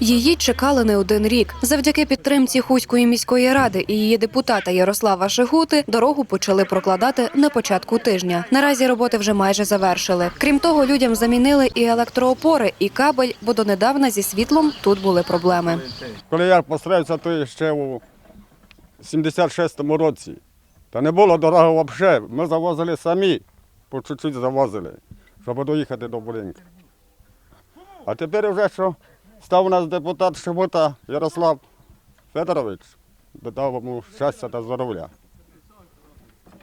Її чекали не один рік. Завдяки підтримці Хуської міської ради і її депутата Ярослава Шигути дорогу почали прокладати на початку тижня. Наразі роботи вже майже завершили. Крім того, людям замінили і електроопори, і кабель, бо донедавна зі світлом тут були проблеми. Коли я постарався, то ще у 76-му році. Та не було дороги взагалі. Ми завозили самі, по чуть-чуть завозили, щоб доїхати до Буринки. А тепер вже що став у нас депутат Шибота Ярослав Федорович, додав йому щастя та здоров'я.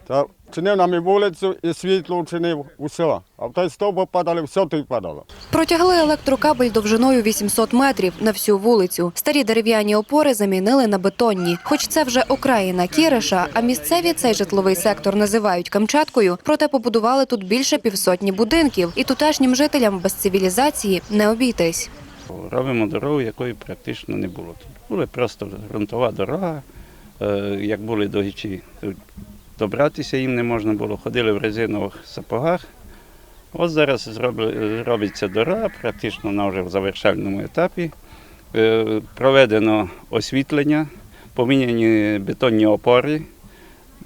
Та чинив нам і вулицю, і світло чинив, усе. А в той стовп падали, все тут падало. Протягли електрокабель довжиною 800 метрів на всю вулицю. Старі дерев'яні опори замінили на бетонні. Хоч це вже окраїна Кіриша, а місцеві цей житловий сектор називають Камчаткою, проте побудували тут більше півсотні будинків, і тутешнім жителям без цивілізації не обійтись. Робимо дорогу, якої практично не було. Тут була просто ґрунтова дорога. Е, Як були догічі, добратися їм не можна було. Ходили в резинових сапогах. От зараз зробли- робиться дорога, практично вона вже в завершальному етапі. Е, Проведено освітлення, поміняні бетонні опори.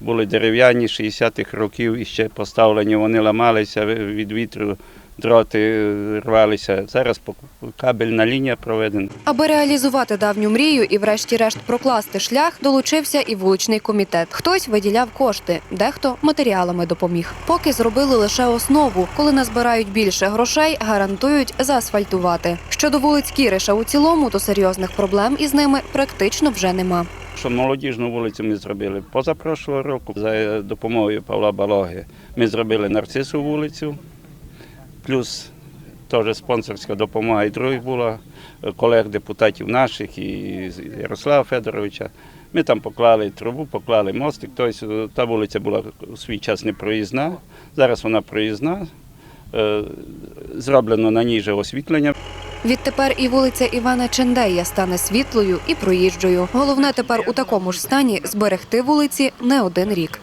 Були дерев'яні 60-х років і ще поставлені, вони ламалися від вітру, дроти рвалися. Зараз кабельна лінія проведена. Аби реалізувати давню мрію і, врешті-решт, прокласти шлях, долучився і вуличний комітет. Хтось виділяв кошти, дехто матеріалами допоміг. Поки зробили лише основу. Коли назбирають більше грошей, гарантують заасфальтувати. Щодо вулиць Кіриша у цілому, то серйозних проблем із ними практично вже нема. Що молодіжну вулицю ми зробили позапрошлого року. За допомогою Павла Балоги ми зробили нарцису вулицю. Плюс теж спонсорська допомога і других була е, колег депутатів наших і Ярослава Федоровича. Ми там поклали трубу, поклали мостик. Тобто та вулиця була у свій час не проїзна. Зараз вона проїзна. Е, Зроблено на ній же освітлення. Відтепер і вулиця Івана Чендея стане світлою і проїжджою. Головне тепер у такому ж стані зберегти вулиці не один рік.